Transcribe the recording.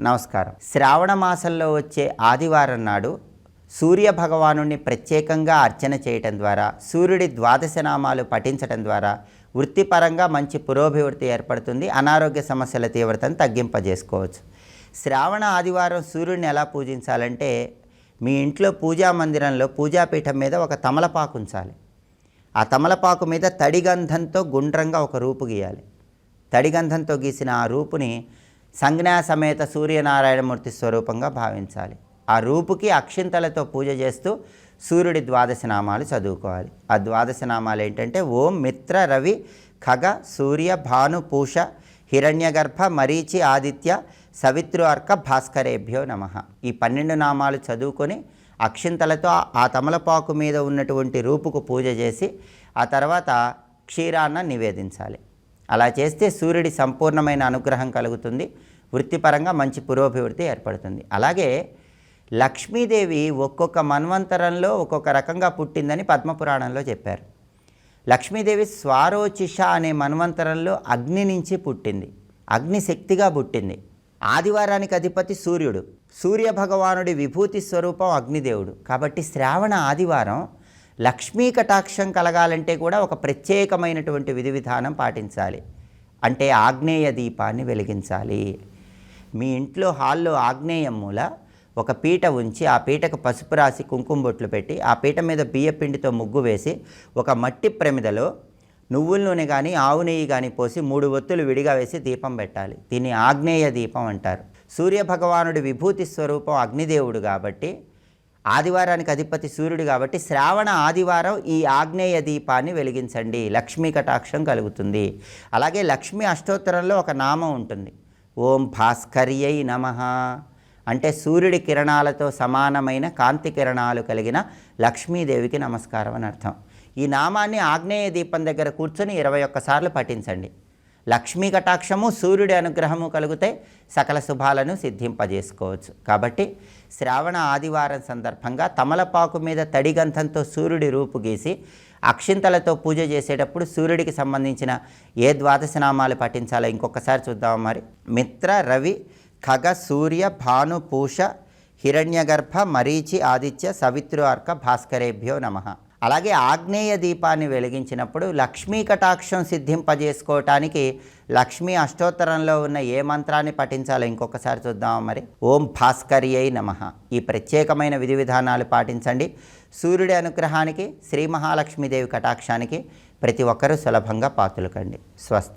నమస్కారం. శ్రావణ మాసంలో వచ్చే ఆదివారం నాడు సూర్య భగవానుని ప్రత్యేకంగా అర్చన చేయటం ద్వారా సూర్యుడి ద్వాదశ నామాలు పఠించడం ద్వారా వృత్తిపరంగా మంచి పురోభివృద్ధి ఏర్పడుతుంది. అనారోగ్య సమస్యల తీవ్రతను తగ్గింపజేసుకోవచ్చు. శ్రావణ ఆదివారం సూర్యుడిని ఎలా పూజించాలంటే మీ ఇంట్లో పూజా మందిరంలో పూజాపీఠం మీద ఒక తమలపాకు ఉంచాలి. ఆ తమలపాకు మీద తడిగంధంతో గుండ్రంగా ఒక రూపు గీయాలి. తడిగంధంతో గీసిన ఆ రూపుని సంజ్ఞా సమేత సూర్యనారాయణమూర్తి స్వరూపంగా భావించాలి. ఆ రూపుకి అక్షింతలతో పూజ చేస్తూ సూర్యుడి ద్వాదశ నామాలు చదువుకోవాలి. ఆ ద్వాదశ నామాలు ఏంటంటే ఓం మిత్ర రవి ఖగ సూర్య భాను పూష హిరణ్యగర్భ మరీచి ఆదిత్య సవిత్రు అర్క భాస్కరేభ్యో నమ. ఈ పన్నెండు నామాలు చదువుకొని అక్షింతలతో ఆ తమలపాకు మీద ఉన్నటువంటి రూపుకు పూజ చేసి ఆ తర్వాత క్షీరాన్న నివేదించాలి. అలా చేస్తే సూర్యుడి సంపూర్ణమైన అనుగ్రహం కలుగుతుంది. వృత్తిపరంగా మంచి పురోభివృద్ధి ఏర్పడుతుంది. అలాగే లక్ష్మీదేవి ఒక్కొక్క మన్వంతరంలో ఒక్కొక్క రకంగా పుట్టిందని పద్మపురాణంలో చెప్పారు. లక్ష్మీదేవి స్వారోచిష అనే మన్వంతరంలో అగ్ని నుంచి పుట్టింది. అగ్ని శక్తిగా పుట్టింది. ఆదివారానికి అధిపతి సూర్యుడు. సూర్య భగవానుడి విభూతి స్వరూపం అగ్నిదేవుడు. కాబట్టి శ్రావణ ఆదివారం లక్ష్మీ కటాక్షం కలగాలంటే కూడా ఒక ప్రత్యేకమైనటువంటి విధి విధానం పాటించాలి. అంటే ఆగ్నేయ దీపాన్ని వెలిగించాలి. మీ ఇంట్లో హాల్లో ఆగ్నేయం మూల ఒక పీట ఉంచి ఆ పీటకు పసుపు రాసి కుంకుమ బొట్లు పెట్టి ఆ పీట మీద బియ్యపిండితో ముగ్గు వేసి ఒక మట్టి ప్రమిదలో నువ్వుల నూనె కానీ ఆవు నెయ్యి కానీ పోసి మూడు ఒత్తులు విడిగా వేసి దీపం పెట్టాలి. దీన్ని ఆగ్నేయ దీపం అంటారు. సూర్య భగవానుడి విభూతి స్వరూపం అగ్నిదేవుడు కాబట్టి ఆదివారానికి అధిపతి సూర్యుడు కాబట్టి శ్రావణ ఆదివారం ఈ ఆగ్నేయ దీపాన్ని వెలిగించండి. లక్ష్మీ కటాక్షం కలుగుతుంది. అలాగే లక్ష్మీ అష్టోత్తరంలో ఒక నామం ఉంటుంది. ఓం భాస్కర్యై నమ. అంటే సూర్యుడి కిరణాలతో సమానమైన కాంతి కిరణాలు కలిగిన లక్ష్మీదేవికి నమస్కారం అని అర్థం. ఈ నామాన్ని ఆగ్నేయ దీపం దగ్గర కూర్చొని ఇరవై ఒక్కసార్లు పఠించండి. లక్ష్మీ కటాక్షము సూర్యుడి అనుగ్రహము కలిగితే సకల శుభాలను సిద్ధింపజేసుకోవచ్చు. కాబట్టి శ్రావణ ఆదివారం సందర్భంగా తమలపాకు మీద తడిగంధంతో సూర్యుడి రూపు గీసి అక్షింతలతో పూజ చేసేటప్పుడు సూర్యుడికి సంబంధించిన ఏ ద్వాదశ నామాలు పఠించాలో ఇంకొకసారి చూద్దాం మరి. మిత్ర రవి ఖగ సూర్య భాను పూష హిరణ్యగర్భ మరీచి ఆదిత్య సవిత్రు అర్క భాస్కరేభ్యో నమ. అలాగే ఆగ్నేయ దీపాన్ని వెలిగించినప్పుడు లక్ష్మీ కటాక్షం సిద్ధింపజేసుకోవటానికి లక్ష్మీ అష్టోత్తరంలో ఉన్న ఏ మంత్రాన్ని పఠించాలో ఇంకొకసారి చూద్దాం మరి. ఓం భాస్కర్యై నమ. ఈ ప్రత్యేకమైన విధి విధానాలు పాటించండి. సూర్యుడి అనుగ్రహానికి శ్రీ మహాలక్ష్మీదేవి కటాక్షానికి ప్రతి ఒక్కరూ సులభంగా పాతులకండి. స్వస్తి.